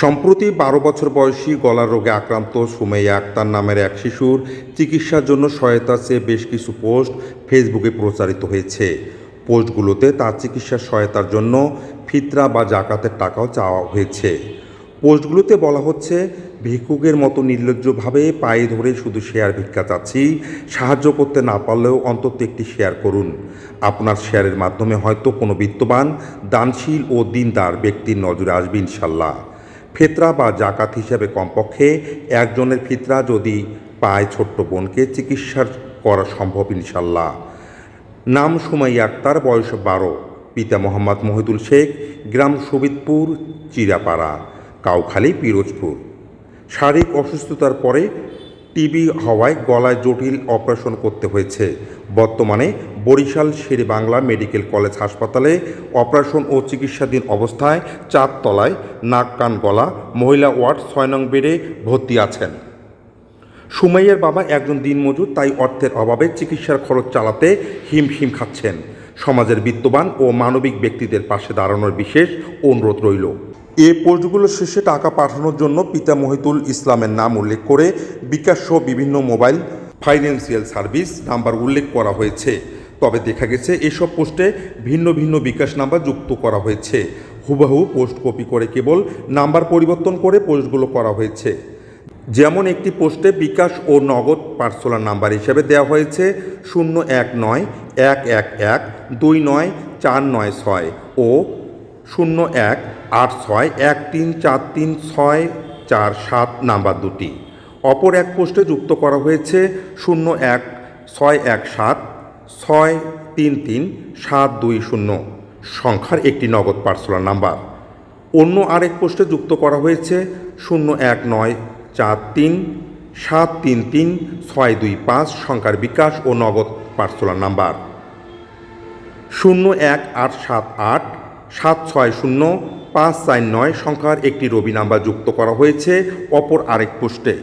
সম্প্রতি বারো বছর বয়সী গলার রোগে আক্রান্ত সুমাইয়া আক্তার নামের এক শিশুর চিকিৎসার জন্য সহায়তা চেয়ে বেশ কিছু পোস্ট ফেসবুকে প্রচারিত হয়েছে। পোস্টগুলোতে তার চিকিৎসার সহায়তার জন্য ফিতরা বা জাকাতের টাকাও চাওয়া হয়েছে। পোস্টগুলোতে বলা হচ্ছে, ভিক্ষুকের মতো নির্লজ্জভাবে পায়ে ধরে শুধু শেয়ার ভিক্ষা চাচ্ছি, সাহায্য করতে না পারলেও অন্তত একটি শেয়ার করুন। আপনার শেয়ারের মাধ্যমে হয়তো কোনো বিত্তবান, দানশীল ও দিনদার ব্যক্তির নজরে আসবে ইনশাল্লাহ। ফিতরা বা জাকাত হিসাবে কমপক্ষে একজনের ফিতরা যদি পায় ছোট্ট বোনকে, চিকিৎসার করা সম্ভব ইনশাল্লাহ নাম সুমাই আক্তার, বয়স বারো। পিতা মোহাম্মদ মহিদুল শেখ, গ্রাম সুবিদপুর চিরাপাড়া কাউখালী, পিরোজপুর। শারীরিক অসুস্থতার পরে টিবি হওয়ায় গলায় জটিল অপারেশন করতে হয়েছে। বর্তমানে বরিশাল শেরে বাংলা মেডিকেল কলেজ হাসপাতালে অপারেশন ও চিকিৎসাধীন অবস্থায় চারতলায় নাক, কান, গলা, মহিলা ওয়ার্ড ছয় নং বেডে ভর্তি আছেন। সুমাইয়ার বাবা একজন দিনমজুর, তাই অর্থের অভাবে চিকিৎসার খরচ চালাতে হিমশিম খাচ্ছেন। সমাজের বিত্তবান ও মানবিক ব্যক্তিদের পাশে দাঁড়ানোর বিশেষ অনুরোধ রইল। এ পোস্টগুলো শেষে টাকা পাঠানোর জন্য পিতা মহিতুল ইসলামের নাম উল্লেখ করে বিকাশ সহ বিভিন্ন মোবাইল ফাইন্যান্সিয়াল সার্ভিস নাম্বার উল্লেখ করা হয়েছে। তবে দেখা গেছে, এসব পোস্টে ভিন্ন ভিন্ন বিকাশ নাম্বার যুক্ত করা হয়েছে। হুবাহু পোস্ট কপি করে কেবল নাম্বার পরিবর্তন করে পোস্টগুলো করা হয়েছে। যেমন একটি পোস্টে বিকাশ ও নগদ পার্সোনাল নাম্বার হিসেবে দেওয়া হয়েছে শূন্য এক নয় এক এক এক দুই নয় চার নয় ছয় ও শূন্য এক আট ছয় এক তিন চার তিন ছয় চার সাত নাম্বার দুটি। অপর এক পোস্টে যুক্ত করা হয়েছে শূন্য এক ছয় এক সাত ছয় তিন তিন সাত দুই শূন্য। সংখ্যার একটি নগদ পার্সোনাল নাম্বার। অন্য আরেক পোস্টে যুক্ত করা হয়েছে শূন্য এক নয় চার তিন সাত তিন তিন ছয় দুই পাঁচ সংখ্যার বিকাশ ও নগদ পার্সোনাল নাম্বার। শূন্য এক আট সাত আট সাত ছয় শূন্য পাঁচ চার নয় সংখ্যার একটি রবি নাম্বার যুক্ত করা হয়েছে অপর আরেক পোস্টে।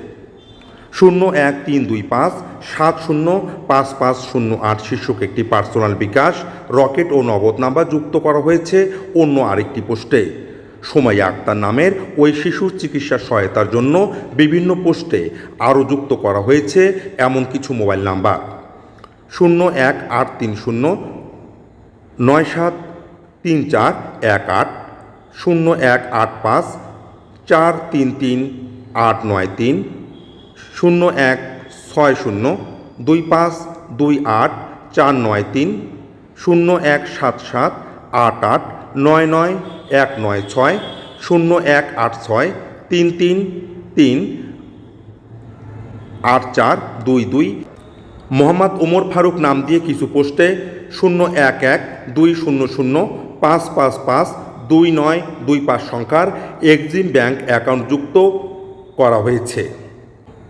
শূন্য এক তিন দুই পাঁচ সাত শূন্য পাঁচ পাঁচ শূন্য আট শীর্ষক একটি পার্সোনাল বিকাশ, রকেট ও নগদ নাম্বার যুক্ত করা হয়েছে অন্য আরেকটি পোস্টে। সোমাইয়া আক্তার নামের ওই শিশুর চিকিৎসা সহায়তার জন্য বিভিন্ন পোস্টে আরও যুক্ত করা হয়েছে এমন কিছু মোবাইল নাম্বার। শূন্য এক আট তিন শূন্য নয় সাত তিন চার এক আট শূন্য এক আট পাঁচ চার তিন তিন আট নয় তিন, শূন্য এক ছয় শূন্য দুই পাঁচ দুই আট চার নয় তিন, শূন্য এক সাত সাত আট আট নয় নয় এক নয় ছয়, শূন্য এক আট ছয় তিন তিন তিন আট চার দুই দুই। মোহাম্মদ ওমর ফারুক নাম দিয়ে কিছু পোস্টে শূন্য এক এক দুই শূন্য শূন্য পাঁচ পাঁচ পাঁচ দুই নয়, দুই পাঁচ সংখ্যার এক্সিম ব্যাংক অ্যাকাউন্ট যুক্ত করা হয়েছে।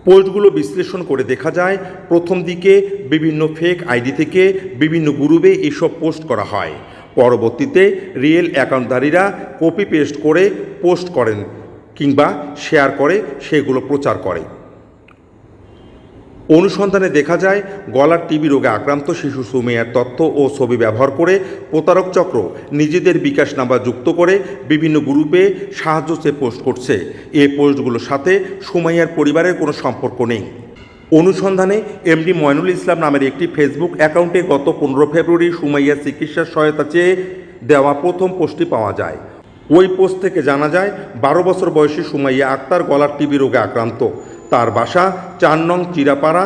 পোস্টগুলো বিশ্লেষণ করে দেখা যায়, প্রথম দিকে বিভিন্ন ফেক আইডি থেকে বিভিন্ন গ্রুপে এসব পোস্ট করা হয়। পরবর্তীতে রিয়েল অ্যাকাউন্টধারীরা কপি পেস্ট করে পোস্ট করেন কিংবা শেয়ার করে, সেগুলো প্রচার করে। অনুসন্ধানে দেখা যায়, গলার টিবি রোগে আক্রান্ত শিশু সুমেয়ার তথ্য ও ছবি ব্যবহার করে প্রতারক চক্র নিজেদের বিকাশ নাম্বার যুক্ত করে বিভিন্ন গ্রুপে সাহায্য চেয়ে পোস্ট করছে। এই পোস্টগুলোর সাথে সুমাইয়ার পরিবারের কোনো সম্পর্ক নেই। অনুসন্ধানে এমডি ময়নুল ইসলাম নামের একটি ফেসবুক অ্যাকাউন্টে গত পনেরো ফেব্রুয়ারি সুমাইয়ার চিকিৎসার সহায়তা চেয়ে দেওয়া প্রথম পোস্টটি পাওয়া যায়। ওই পোস্ট থেকে জানা যায়, বারো বছর বয়সী সুমাইয়া আক্তার গলার টিবি রোগে আক্রান্ত। তার বাসা চার নং চিরাপাড়া,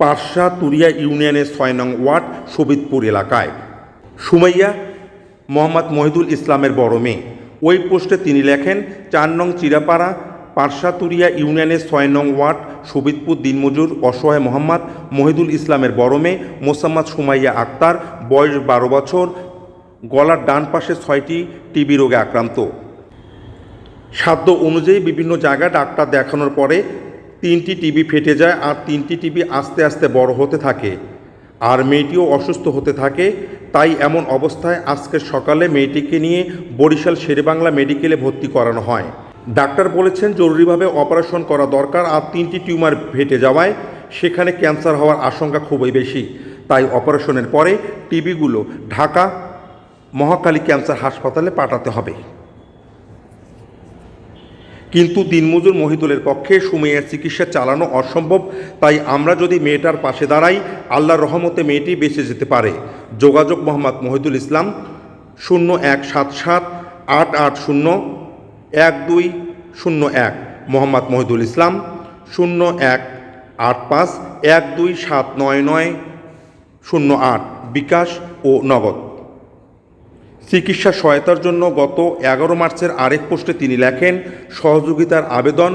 পারশা তুরিয়া ইউনিয়নের ছয় নং ওয়ার্ড সবিতপুর এলাকায়। সুমাইয়া মোহাম্মদ মহিদুল ইসলামের বড় মেয়ে। ওই পোস্টে তিনি লেখেন চার নং চিরাপাড়া পারসাতুরিয়া ইউনিয়নের ছয় নং ওয়ার্ড সবিতপুর দিনমজুর, অসহায় মোহাম্মদ মহিদুল ইসলামের বড় মেয়ে মোসাম্মদ সুমাইয়া আক্তার, বয়স বারো বছর, গলার ডান পাশে ছয়টি টিবি রোগে আক্রান্ত। সাধ্য অনুযায়ী বিভিন্ন জায়গায় ডাক্তার দেখানোর পরে তিনটি টিবি ফেটে যায় আর তিনটি টিবি আস্তে আস্তে বড় হতে থাকে। আর মেয়েটিও অসুস্থ হতে থাকে। তাই এমন অবস্থায় আজকে সকালে মেয়েটিকে নিয়ে বরিশাল শেরেবাংলা মেডিকেলে ভর্তি করানো হয়। ডাক্তার বলেছেন জরুরিভাবে অপারেশন করা দরকার আর তিনটি টিউমার ফেটে যাওয়ায় সেখানে ক্যান্সার হওয়ার আশঙ্কা খুবই বেশি। তাই অপারেশনের পরে টিবিগুলো ঢাকা মহাকালী ক্যান্সার হাসপাতালে পাঠাতে হবে। কিন্তু দিনমজুর মহিদুলের পক্ষে সুমেয়ার চিকিৎসা চালানো অসম্ভব, তাই আমরা যদি মেয়েটার পাশে দাঁড়াই, আল্লাহর রহমতে মেয়েটি বেঁচে যেতে পারে। যোগাযোগ মোহাম্মদ মহিদুল ইসলাম, শূন্য এক সাত সাত আট আট শূন্য এক দুই শূন্য এক। মোহাম্মদ মহিদুল ইসলাম, শূন্য এক আট পাঁচ এক দুই সাত নয় নয় শূন্য আট। বিকাশ ও নগদ। চিকিৎসা সহায়তার জন্য গত এগারো মার্চের আরেক পোস্টে তিনি লেখেন, সহযোগিতার আবেদন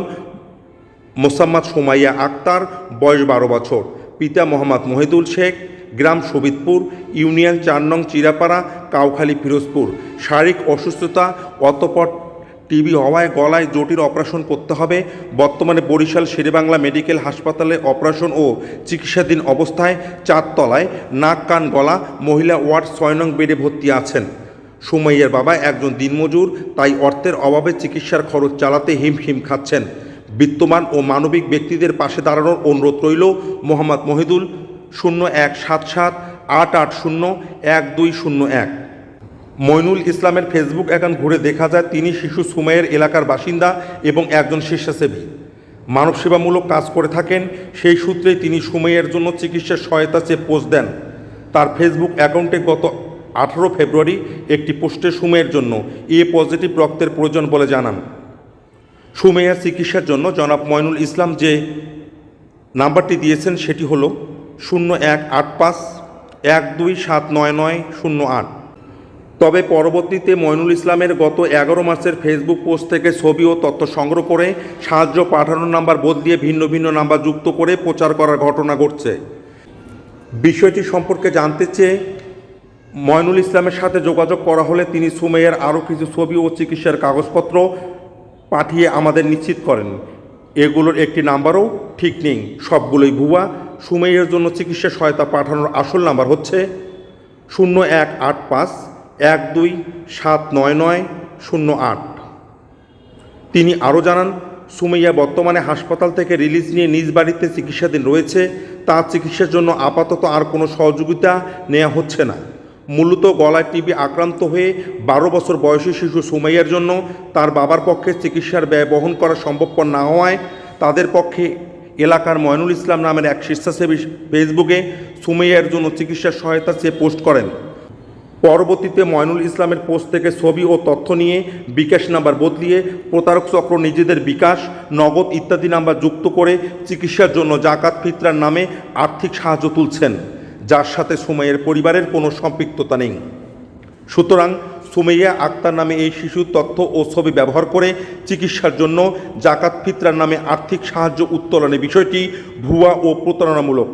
মোসাম্মদ সুমাইয়া আক্তার, বয়স বারো বছর। পিতা মোহাম্মদ মহিদুল শেখ, গ্রাম সবিতপুর ইউনিয়ন চার নং চিরাপাড়া, কাউখালী ফিরোজপুর। শারীরিক অসুস্থতা, অতপর টিবি হওয়ায় গলায় জটিল অপারেশন করতে হবে। বর্তমানে বরিশাল শেরেবাংলা মেডিকেল হাসপাতালে অপারেশন ও চিকিৎসাধীন অবস্থায় চারতলায় নাক, কান, গলা, মহিলা ওয়ার্ড ছয় নং বেডে ভর্তি আছেন। সুমাইয়ার বাবা একজন দিনমজুর, তাই অর্থের অভাবে চিকিৎসার খরচ চালাতে হিমশিম খাচ্ছেন। বিত্তমান ও মানবিক ব্যক্তিদের পাশে দাঁড়ানোর অনুরোধ রইল মোহাম্মদ মহিদুল, শূন্য এক সাত সাত, আট আট শূন্য, এক দুই শূন্য এক। মইনুল ইসলামের ফেসবুক অ্যাকাউন্ট ঘুরে দেখা যায়, তিনি শিশু সুমাইয়ের এলাকার বাসিন্দা এবং একজন স্বেচ্ছাসেবী। মানবসেবামূলক কাজ করে থাকেন, সেই সূত্রে তিনি সুমাইয়ের জন্য চিকিৎসা সহায়তা চেয়ে পোস্ট দেন। তার ফেসবুক অ্যাকাউন্টে গত আঠারো ফেব্রুয়ারি একটি পোস্টে সুমেয়ের জন্য এ পজিটিভ রক্তের প্রয়োজন বলে জানান। সুমেয়ার চিকিৎসার জন্য জনাব ময়নুল ইসলাম যে নাম্বারটি দিয়েছেন সেটি হল শূন্য এক আট পাঁচ এক দুই সাত নয় নয় শূন্য আট। তবে পরবর্তীতে ময়নুল ইসলামের গত এগারো মাসের ফেসবুক পোস্ট থেকে ছবি ও তথ্য সংগ্রহ করে সাহায্য পাঠানোর নাম্বার বদলিয়ে ভিন্ন ভিন্ন নাম্বার যুক্ত করে প্রচার করার ঘটনা ঘটছে। বিষয়টি সম্পর্কে জানতে চেয়ে ময়নুল ইসলামের সাথে যোগাযোগ করা হলে তিনি সুমেয়ের আরও কিছু ছবি ও চিকিৎসার কাগজপত্র পাঠিয়ে আমাদের নিশ্চিত করেন। এগুলোর একটি নাম্বারও ঠিক নেই। সবগুলোই ভুয়া। সুমেয়ের জন্য চিকিৎসা সহায়তা পাঠানোর আসল নাম্বার হচ্ছে শূন্য এক আট পাঁচ এক দুই সাত নয় নয় শূন্য আট। তিনি আরও জানান, সুমাইয়া বর্তমানে হাসপাতাল থেকে রিলিজ নিয়ে নিজ বাড়িতে চিকিৎসাধীন রয়েছে। তার চিকিৎসার জন্য আপাতত আর কোনো সহযোগিতা নেওয়া হচ্ছে না। মূলত গলায় টিবি আক্রান্ত হয়ে বারো বছর বয়সী শিশু সুমাইয়ার জন্য তার বাবার পক্ষে চিকিৎসার ব্যয় বহন করা সম্ভবপর না হওয়ায় তাদের পক্ষে এলাকার ময়নুল ইসলাম নামের এক স্বেচ্ছাসেবী ফেসবুকে সুমাইয়ার জন্য চিকিৎসার সহায়তা চেয়ে পোস্ট করেন। পরবর্তীতে ময়নুল ইসলামের পোস্ট থেকে ছবি ও তথ্য নিয়ে বিকাশ নাম্বার বদলিয়ে প্রতারক চক্র নিজেদের বিকাশ, নগদ ইত্যাদি নাম্বার যুক্ত করে চিকিৎসার জন্য জাকাত ফিতরার নামে আর্থিক সাহায্য তুলছেন। যার সাথে সুমাইয়ের পরিবারের কোনো সম্পৃক্ততা নেই। সুতরাং সুমাইয়া আক্তার নামে এই শিশুর তথ্য ও ছবি ব্যবহার করে চিকিৎসার জন্য জাকাত ফিতরার নামে আর্থিক সাহায্য উত্তোলনের বিষয়টি ভুয়া ও প্রতারণামূলক।